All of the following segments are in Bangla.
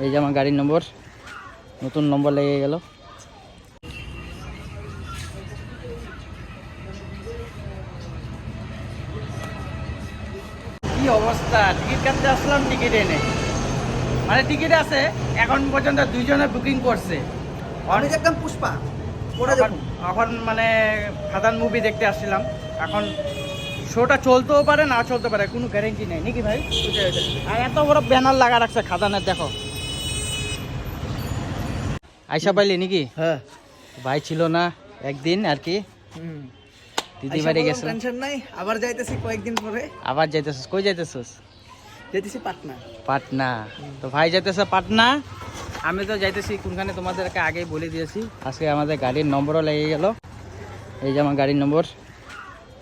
এই যে আমার গাড়ির নম্বর। নতুন নম্বর লেগে গেল। কি অবস্থা? টিকিট কাটতে আসলাম টিকিট এনে। মানে টিকিট আছে এখন পর্যন্ত দুইজনে বুকিং করছে। আমি দেখলাম পুষ্পা এখন মানে খাদান মুভি দেখতে আসছিলাম। এখন শোটা চলতেও পারে না চলতে পারে কোনো গ্যারেন্টি নেই। নাকি ভাই? আর এত বড় ব্যানার লাগা রাখছে খাদানের দেখো। আইসা পাইলি নাকি? হ্যাঁ। ভাই ছিল না একদিন আর কি। দিদি বাড়ি গেছে। টেনশন নাই আবার যাইতেছি কয়েকদিন পরে। আবার যাইতেছিস কই যাইতেছিস? যাইতেছি পাটনা। পাটনা। তো ভাই যাইতেছে পাটনা। আমি তো যাইতেছি কোনখানে তোমাদেরকে আগেই বলে দিয়েছি। আজকে আমাদের গাড়ির নম্বরও লেগে গেল। এই যে আমার গাড়ির নম্বর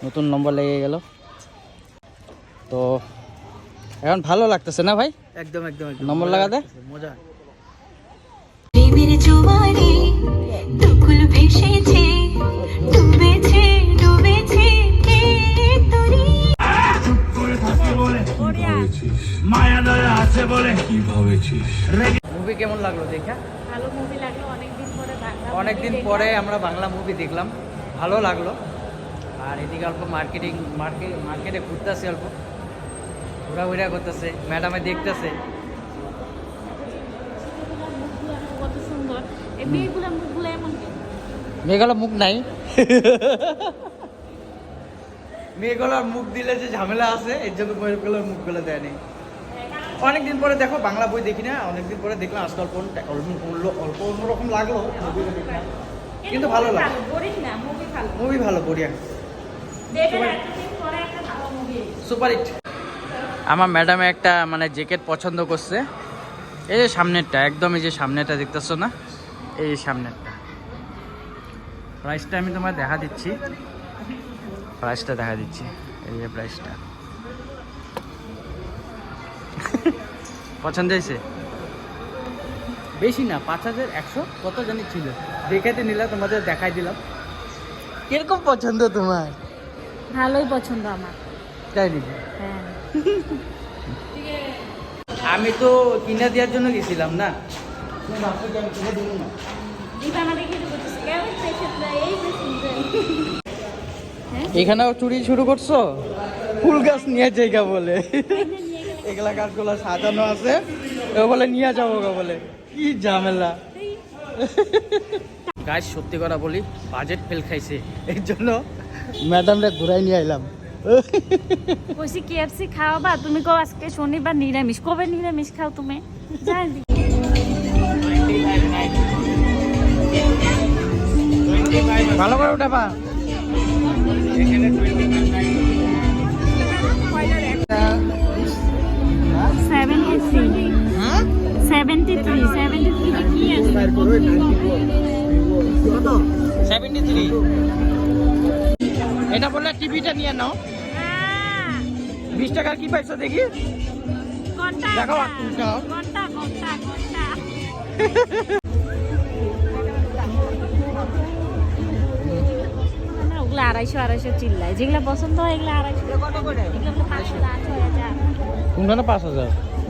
নতুন নম্বর লেগে গেল। তো এখন ভালো লাগতেছে না ভাই? একদম একদম একদম। নম্বর লাগাতে? মজা। মুভি কেমন লাগল দেখা? ভালো মুভি লাগল অনেকদিন পরে অনেকদিন পরে আমরা বাংলা মুভি দেখলাম। ভালো লাগল। আর এদিকে অল্প মার্কেটিং মার্কেট মার্কেটে ঘুরতেছে অল্প। ঘোরাঘুরা করতেছে ম্যাডামে দেখতেছে। মেয়েগুলো মুখ নাই। মেয়েগুলোর মুখ দিলে যে ঝামেলা আছে এর জন্য মেয়েগুলোর মুখগুলো দেয়নি। অনেকদিন পরে দেখো বাংলা বই দেখি না অনেকদিন পরে দেখলাম আজকাল কোন অল্প অন্য- অল্প অন্যরকম লাগল কিন্তু ভালো লাগে মুভি ভালো মুভি বড়িয়া। দেখবেন এতদিন পরে একটা ভালো মুভি সুপার হিট আমার ম্যাডামে একটা মানে জ্যাকেট পছন্দ করছে। এই যে সামনেরটা একদম এই যে সামনেটা দেখতেছো না? এই যে সামনেরটা। প্রাইসটা আমি তোমার দেখা দিচ্ছি। প্রাইসটা দেখা দিচ্ছি। এই যে প্রাইসটা পছন্দ হয়েছে? বেশি না পাঁচ হাজার একশো কত জানি ছিল। দেখাতে নিলাম তোমাদের দেখাই দিলাম। কীরকম পছন্দ তোমার? ভালোই পছন্দ আমার। তাই নাকি? হ্যাঁ। আমি তো কিনে দেওয়ার জন্য গেছিলাম না। এখানেও চুরি শুরু করছ? ফুল গাছ নিয়ে জায়গা বলে। এগুলা গাছগুলো সাজানো আছে। ও বলে নিয়ে যাব গো বলে। কি ঝামেলা। গাছ সত্যি কথা বলি বাজেট ফেল খাইছে। এর জন্য ম্যাডামরা ঘুরাই নিয়ে আইলাম। কইছি কেএফসি খাওয়াবা? তুমি কো আজকে শনিবার নিরামিষ। কবে নিরামিষ খাও তুমি? জানি ভালো করে উঠাবা। Seventy three seventy three seventy three কি সেভেন্টি থ্রি এটা বললে টিভিটা নিয়ে নাও। হ্যাঁ, বিশ টাকার কি পাইছো দেখি? দেখো, ওগুলো আড়াইশো আড়াইশো চিল্লাই। যেগুলো পছন্দ হয় এগুলো আড়াইশো। এগুলো পাঁচশো না হাজার। কোনখানে পাঁচ হাজার?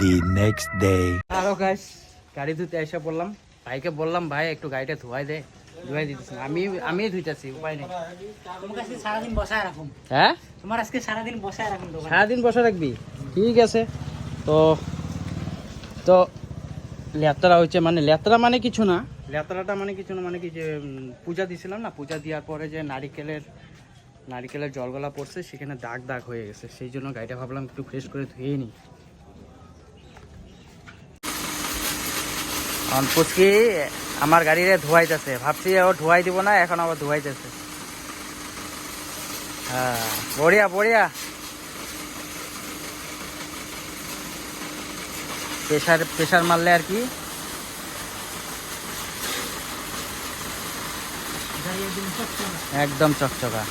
the next day. আরও গাছ গাড়ি ধুতে এসে পড়লাম। ভাইকে বললাম ভাই একটু গাড়িটা ধোয়াই দে। ধোয়াই দিতেছি। আমি আমি ধুইতেছি উপায় নেই। তোমাকে আজকে সারাদিন বসায় রাখুন। হ্যাঁ? তোমার আজকে সারাদিন বসায় রাখুন সারাদিন বসে রাখবি? ঠিক আছে। তো তো লেত্রা হচ্ছে মানে লেত্রা মানে কিছু না। লেত্রাটা মানে কিছু না মানে কি যে পূজা দিছিলাম না পূজা দেওয়ার পরে যে নারিকেলের নারিকেলের জলগলা পড়ছে সেখানে দাগ দাগ হয়ে গেছে। সেই জন্য গাড়িটা ভাবলাম একটু ফ্রেশ করে ধুয়ে নিই। পুচকি আমার গাড়িরে ধোয়াইতেছে ভাবছি ও ধোয়াই দিব না, এখন আবার ধোয়াইতেছে হ্যাঁ বড়িয়া বড়িয়া প্রেশার প্রেশার মারলে আর কি? একদম চকচকা।